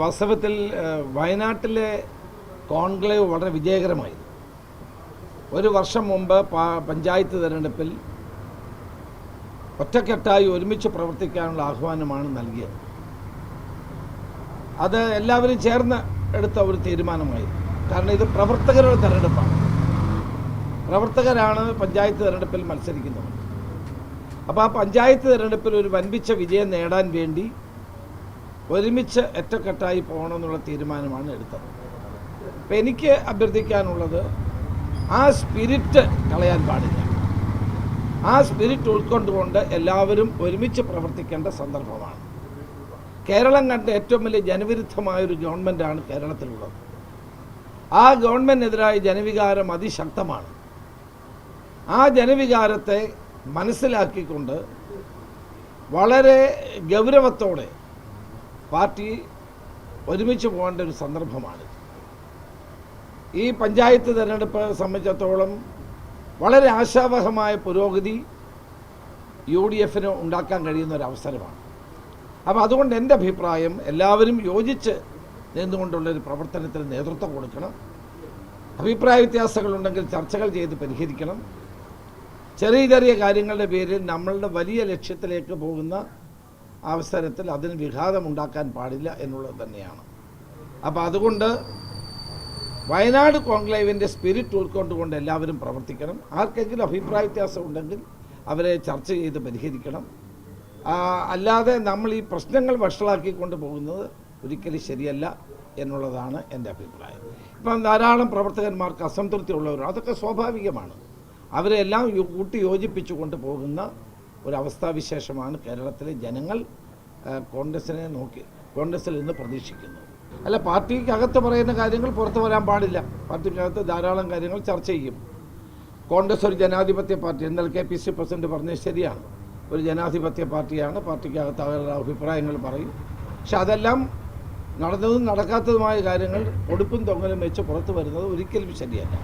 വാസ്തവത്തിൽ വയനാട്ടിലെ കോൺക്ലേവ് വളരെ വിജയകരമായിരുന്നു ഒരു വർഷം മുമ്പ് പഞ്ചായത്ത് തിരഞ്ഞെടുപ്പിൽ ഒറ്റക്കെട്ടായി ഒരുമിച്ച് പ്രവർത്തിക്കാനുള്ള ആഹ്വാനമാണ് നൽകിയത്. അത് എല്ലാവരും ചേർന്ന് എടുത്ത ഒരു തീരുമാനമായിരുന്നു. കാരണം ഇത് പ്രവർത്തകരുടെ തെരഞ്ഞെടുപ്പാണ്. പ്രവർത്തകരാണ് പഞ്ചായത്ത് തിരഞ്ഞെടുപ്പിൽ മത്സരിക്കുന്നത്. അപ്പോൾ ആ പഞ്ചായത്ത് തിരഞ്ഞെടുപ്പിൽ ഒരു വൻപിച്ച വിജയം നേടാൻ വേണ്ടി ഒരുമിച്ച് ഒറ്റക്കെട്ടായി പോകണമെന്നുള്ള തീരുമാനമാണ് എടുത്തത്. അപ്പം എനിക്ക് അഭ്യർത്ഥിക്കാനുള്ളത് ആ സ്പിരിറ്റ് കളയാൻ പാടില്ല. ആ സ്പിരിറ്റ് ഉൾക്കൊണ്ടുകൊണ്ട് എല്ലാവരും ഒരുമിച്ച് പ്രവർത്തിക്കേണ്ട സന്ദർഭമാണ്. കേരളം കണ്ട ഏറ്റവും വലിയ ജനവിരുദ്ധമായൊരു ഗവൺമെന്റാണ് കേരളത്തിലുള്ളത്. ആ ഗവൺമെന്റിനെതിരായ ജനവികാരം അതിശക്തമാണ്. ആ ജനവികാരത്തെ മനസ്സിലാക്കിക്കൊണ്ട് വളരെ ഗൗരവത്തോടെ പാർട്ടി ഒരുമിച്ച് പോകേണ്ട ഒരു സന്ദർഭമാണ്. ഈ പഞ്ചായത്ത് തിരഞ്ഞെടുപ്പ് സംബന്ധിച്ചിടത്തോളം വളരെ ആശാവഹമായ പുരോഗതി യു ഡി എഫിന് ഉണ്ടാക്കാൻ കഴിയുന്ന ഒരു അവസരമാണ്. അപ്പോൾ അതുകൊണ്ട് എന്റെ അഭിപ്രായം എല്ലാവരും യോജിച്ച് നിന്നുകൊണ്ടുള്ളൊരു പ്രവർത്തനത്തിന് നേതൃത്വം കൊടുക്കണം. അഭിപ്രായ വ്യത്യാസങ്ങളുണ്ടെങ്കിൽ ചർച്ചകൾ ചെയ്ത് പരിഹരിക്കണം. ചെറിയ ചെറിയ കാര്യങ്ങളുടെ പേരിൽ നമ്മളുടെ വലിയ ലക്ഷ്യത്തിലേക്ക് പോകുന്ന അവസരത്തിൽ അതിന് വിഘാതമുണ്ടാക്കാൻ പാടില്ല എന്നുള്ളത് തന്നെയാണ്. അപ്പോൾ അതുകൊണ്ട് വയനാട് കോൺക്ലേവിന്റെ സ്പിരിറ്റ് ഉൾക്കൊണ്ടുകൊണ്ട് എല്ലാവരും പ്രവർത്തിക്കണം. ആർക്കെങ്കിലും അഭിപ്രായ വ്യത്യാസം ഉണ്ടെങ്കിൽ അവരെ ചർച്ച ചെയ്ത് പരിഹരിക്കണം. അല്ലാതെ നമ്മൾ ഈ പ്രശ്നങ്ങൾ വഷളാക്കിക്കൊണ്ട് പോകുന്നത് ഒരിക്കലും ശരിയല്ല എന്നുള്ളതാണ് എന്റെ അഭിപ്രായം. ഇപ്പം ധാരാളം പ്രവർത്തകന്മാർക്ക് അസംതൃപ്തി ഉള്ളവരാണ് അതൊക്കെ സ്വാഭാവികമാണ്. അവരെല്ലാം കൂട്ടി യോജിപ്പിച്ചുകൊണ്ട് പോകുന്ന ഒരവസ്ഥാവിശേഷമാണ് കേരളത്തിലെ ജനങ്ങൾ കോൺഗ്രസിനെ നോക്കി കോൺഗ്രസിൽ നിന്ന് പ്രതീക്ഷിക്കുന്നത് അല്ല പാർട്ടിക്കകത്ത് പറയുന്ന കാര്യങ്ങൾ പുറത്തു വരാൻ പാടില്ല. പാർട്ടിക്കകത്ത് ധാരാളം കാര്യങ്ങൾ ചർച്ച ചെയ്യും. കോൺഗ്രസ് ഒരു ജനാധിപത്യ പാർട്ടി എന്നാൽ കെ പി സി പ്രസിഡന്റ് പറഞ്ഞത് ശരിയാണ്. ഒരു ജനാധിപത്യ പാർട്ടിയാണ് പാർട്ടിക്കകത്ത് അവരുടെ അഭിപ്രായങ്ങൾ പറയും. പക്ഷെ അതെല്ലാം നടന്നതും നടക്കാത്തതുമായ കാര്യങ്ങൾ ഒടുപ്പും തൊങ്ങലും വെച്ച് പുറത്തു വരുന്നത് ഒരിക്കലും ശരിയല്ല.